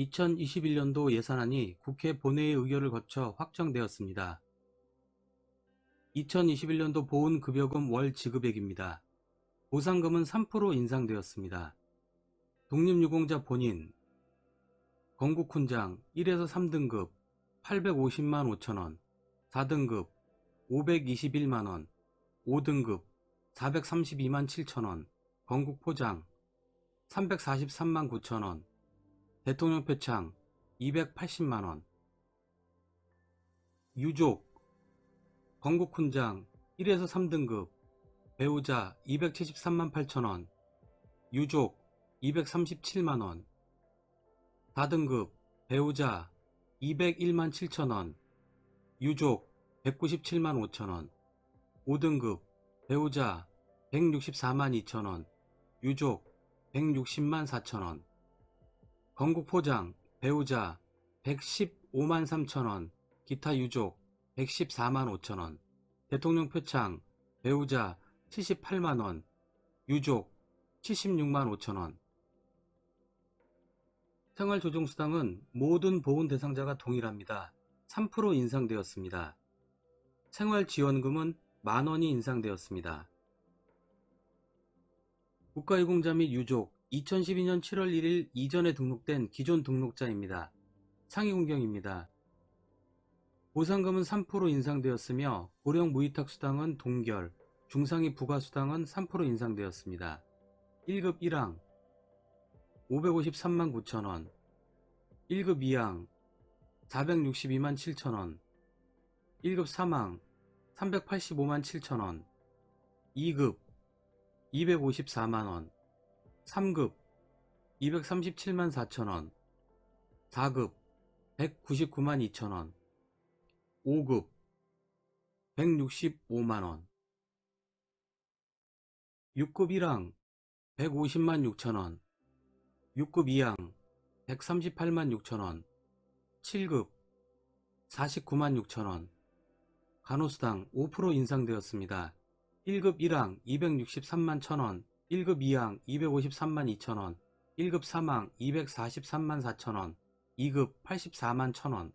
2021년도 예산안이 국회 본회의 의결을 거쳐 확정되었습니다. 2021년도 보훈급여금 월 지급액입니다. 보상금은 3% 인상되었습니다. 독립유공자 본인, 건국훈장 1에서 3등급 850만 5천원, 4등급 521만원, 5등급 432만 7천원, 건국포장 343만 9천원, 대통령 표창 280만원, 유족, 건국훈장 1에서 3등급, 배우자 273만 8천원, 유족 237만원, 4등급, 배우자 201만 7천원, 유족 197만 5천원, 5등급, 배우자 164만 2천원, 유족 160만 4천원, 건국포장, 배우자 115만 3천원, 기타 유족 114만 5천원, 대통령 표창, 배우자 78만원, 유족 76만 5천원. 생활조정수당은 모든 보훈 대상자가 동일합니다. 3% 인상되었습니다. 생활지원금은 만원이 인상되었습니다. 국가유공자 및 유족 2012년 7월 1일 이전에 등록된 기존 등록자입니다. 상위 공경입니다. 보상금은 3% 인상되었으며 고령 무위탁 수당은 동결, 중상위 부가 수당은 3% 인상되었습니다. 1급 1항 553만 9천원 1급 2항 462만 7천원 1급 3항 385만 7천원 2급 254만원 3급 237만 4천원 4급 199만 2천원 5급 165만원 6급 1항 150만 6천원 6급 2항 138만 6천원 7급 49만 6천원 간호수당 5% 인상되었습니다. 1급 1항 263만 1천원 1급 2항 253만 2천원 1급 3항 243만 4천원 2급 84만 1천원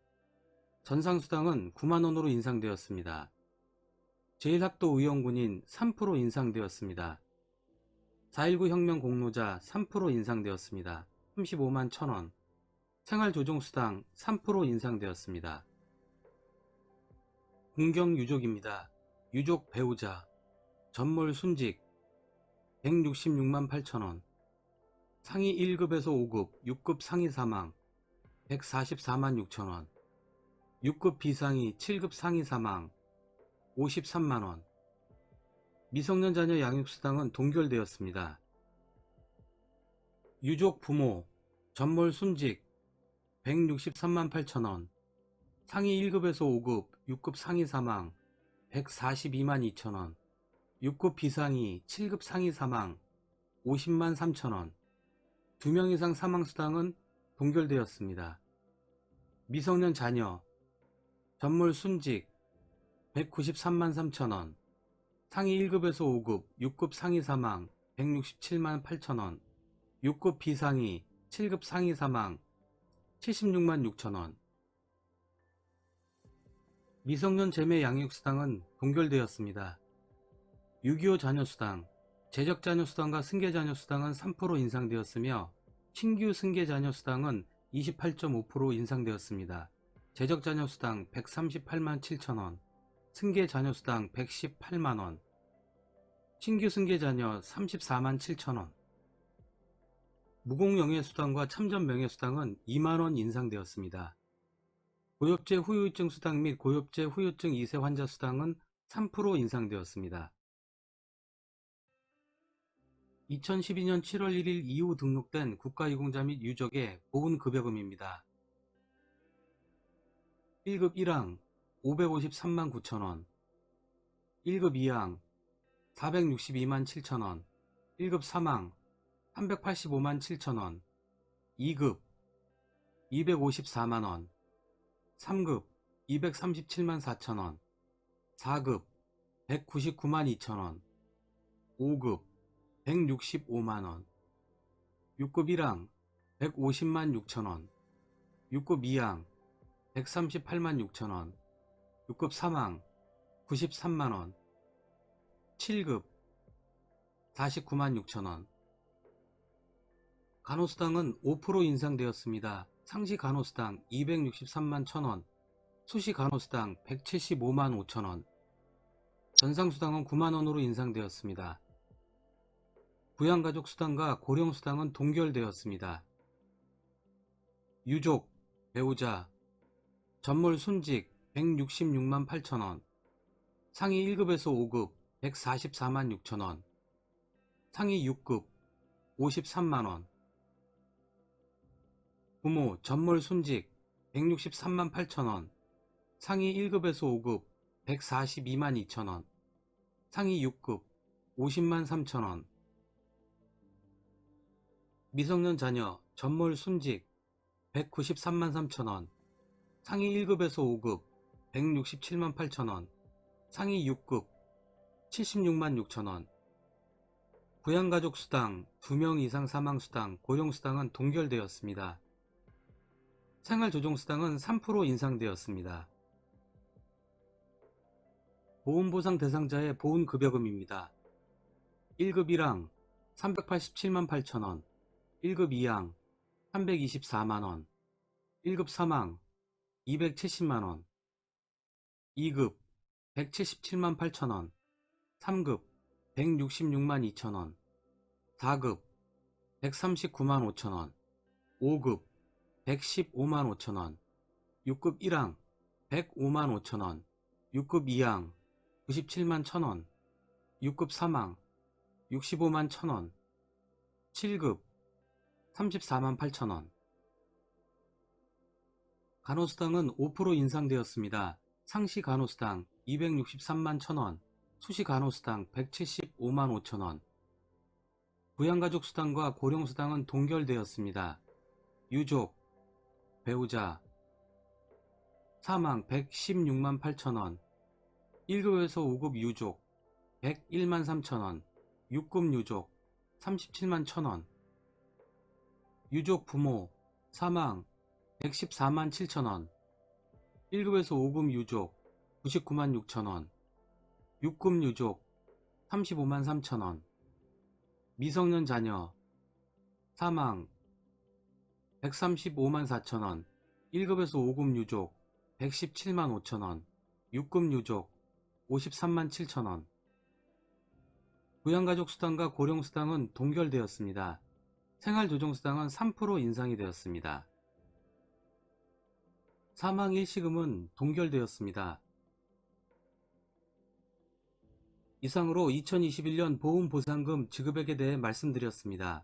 전상수당은 9만원으로 인상되었습니다. 제1학도 의원군인 3% 인상되었습니다. 4.19 혁명 공로자 3% 인상되었습니다. 35만 1천원 생활조정수당 3% 인상되었습니다. 공경유족입니다. 유족 배우자 전몰 순직 166만 8천원. 상위 1급에서 5급 6급 상위 사망 144만 6천원. 6급 비상위 7급 상위 사망 53만원. 미성년 자녀 양육수당은 동결되었습니다. 유족 부모 전몰 순직 163만 8천원. 상위 1급에서 5급 6급 상위 사망 142만 2천원 6급 비상위 7급 상위 사망 50만 3천원 2명 이상 사망수당은 동결되었습니다. 미성년 자녀 전몰 순직 193만 3천원 상위 1급에서 5급 6급 상위 사망 167만 8천원 6급 비상위 7급 상위 사망 76만 6천원 미성년 재매 양육수당은 동결되었습니다. 6.25 자녀수당, 재적자녀수당과 승계 자녀수당은 3% 인상되었으며 신규 승계 자녀수당은 28.5% 인상되었습니다. 재적자녀수당 138만 7천원, 승계 자녀수당 118만원, 신규 승계 자녀 34만 7천원, 무공영예수당과 참전명예수당은 2만원 인상되었습니다. 고엽제 후유증 수당 및 고엽제 후유증 2세 환자 수당은 3% 인상되었습니다. 2012년 7월 1일 이후 등록된 국가유공자 및 유족의 보훈급여금입니다. 1급 1항 553만 9천원 1급 2항 462만 7천원 1급 3항 385만 7천원 2급 254만원 3급 237만 4천원 4급 199만 2천원 5급 165만원. 6급 1항 150만 6천원. 6급 2항 138만 6천원. 6급 3항 93만원. 7급 49만 6천원. 간호수당은 5% 인상되었습니다. 상시 간호수당 263만 1천원. 수시 간호수당 175만 5천원. 전상수당은 9만원으로 인상되었습니다. 부양가족 수당과 고령 수당은 동결되었습니다. 유족, 배우자, 전몰 순직 166만 8천원, 상위 1급에서 5급 144만 6천원, 상위 6급 53만원, 부모, 전몰 순직 163만 8천원, 상위 1급에서 5급 142만 2천원, 상위 6급 50만 3천원, 미성년 자녀 전몰 순직 193만 3천원, 상위 1급에서 5급 167만 8천원, 상위 6급 76만 6천원, 부양가족 수당, 2명 이상 사망 수당, 고용 수당은 동결되었습니다. 생활조정 수당은 3% 인상되었습니다. 보훈보상 대상자의 보훈급여금입니다. 1급 1항 387만 8천원, 1급 2항 324만원, 1급 3항 270만원, 2급 177만 8천원, 3급 166만 2천원, 4급 139만 5천원, 5급 115만 5천원, 6급 1항 105만 5천원, 6급 2항 97만 1천원, 6급 3항 65만 1천원, 7급 34만 8천원. 간호수당은 5% 인상되었습니다. 상시 간호수당 263만 1천원, 수시 간호수당 175만 5천원. 부양가족 수당과 고령수당은 동결되었습니다. 유족, 배우자, 사망 116만 8천원, 1급에서 5급 유족 101만 3천원, 6급 유족 37만 1천원, 유족 부모 사망 114만 7천원, 1급에서 5급 유족 99만 6천원, 6급 유족 35만 3천원, 미성년 자녀 사망 135만 4천원, 1급에서 5급 유족 117만 5천원, 6급 유족 53만 7천원. 부양가족 수당과 고령 수당은 동결되었습니다. 생활조정수당은 3% 인상이 되었습니다. 사망 일시금은 동결되었습니다. 이상으로 2021년 보험보상금 지급액에 대해 말씀드렸습니다.